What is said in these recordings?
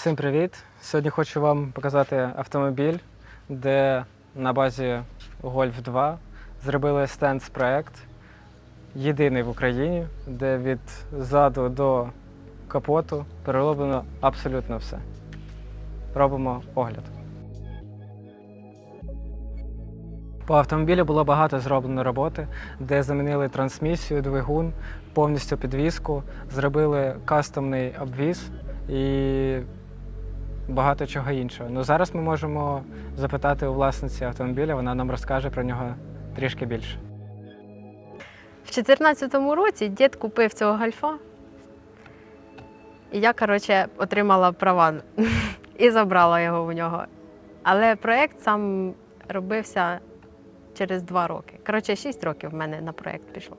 Всім привіт! Сьогодні хочу вам показати автомобіль, де на базі Golf 2 зробили стенд проект єдиний в Україні, де від заду до капоту перероблено абсолютно все. Робимо огляд. По автомобілю було багато зроблено роботи, де замінили трансмісію, двигун, повністю підвіску, зробили кастомний обвіз і багато чого іншого. Ну зараз ми можемо запитати у власниці автомобіля, вона нам розкаже про нього трішки більше. В 2014 році дід купив цього гальфа, і я, коротше, отримала права і забрала його у нього. Але проєкт сам робився через два роки. Коротше, 6 років в мене на проєкт пішло,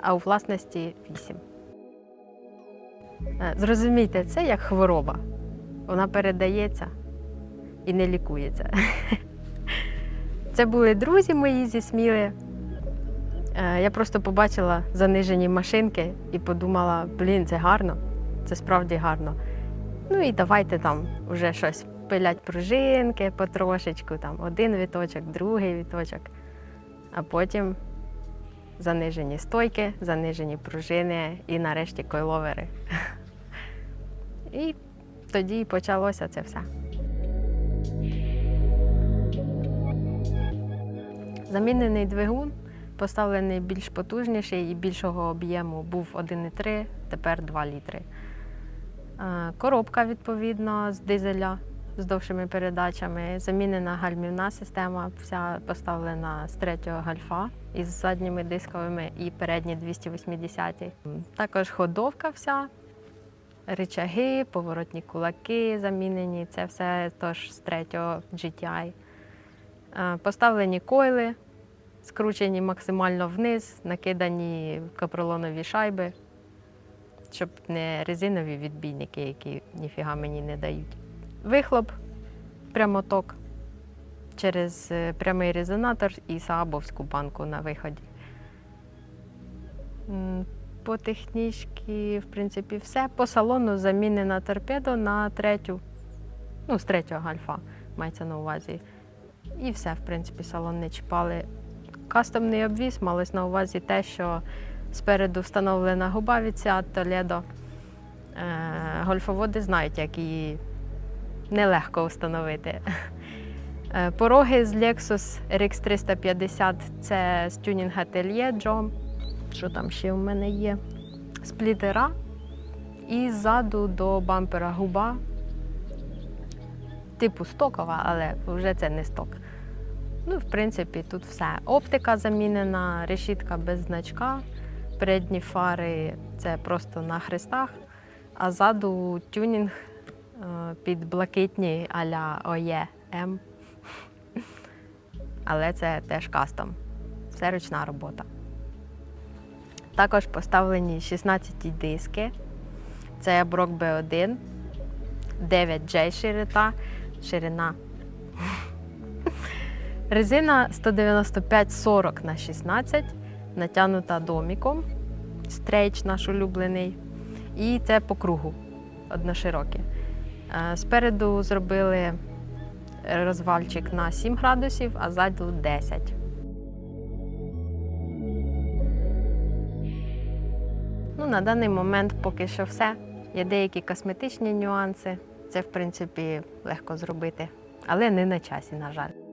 а у власності 8. Е, Зрозумійте, це як хвороба. Вона передається і не лікується. Це були друзі мої зі Сміли. Е, Я просто побачила занижені машинки і подумала, блін, це гарно, це справді гарно. Ну і давайте там вже щось пилять пружинки потрошечку, там один віточок, другий віточок, а потім занижені стойки, занижені пружини і нарешті койловери. І тоді і почалося це все. Замінений двигун поставлений більш потужніший і більшого об'єму був 1,3, тепер 2 літри. Е, Коробка, відповідно, з дизеля з довшими передачами. Замінена гальмівна система, вся поставлена з третього гальфа із задніми дисковими і передні 280. Також ходовка вся, ричаги, поворотні кулаки замінені. Це все теж з третього GTI. Е, Поставлені койли, скручені максимально вниз, накидані капролонові шайби, щоб не резинові відбійники, які ніфіга мені не дають. Вихлоп, прямоток через е, прямий резонатор і Саабовську банку на виході. По технічці, в принципі, все. По салону замінена торпедо на третю, ну, з третього гальфа мається на увазі. І все, в принципі, салон не чіпали. Кастомний обвіз малось на увазі те, що спереду встановлена губа від Seat Toledo. Е, Гольфоводи знають, як її нелегко встановити. Е, Пороги з Lexus RX 350 це з тюнінг Atelier Джо. Що там ще в мене є? Сплітера. І ззаду до бампера губа. Типу стокова, але вже це не сток. Ну, в принципі, тут все. Оптика замінена, решітка без значка, передні фари це просто на хрестах, а ззаду тюнінг е, під блакитні а-ля ОЄ М. Але це теж кастом. Все ручна робота. Також поставлені 16 диски. Це Брок B1, 9J широта, ширина Резина 195-40 на 16, натягнута доміком, стрейч наш улюблений. І це по кругу одноширокі. Е, Спереду зробили розвальчик на 7 градусів, а ззаду 10. Ну, на даний момент поки що все. Є деякі косметичні нюанси. Це, в принципі, легко зробити, але не на часі, на жаль.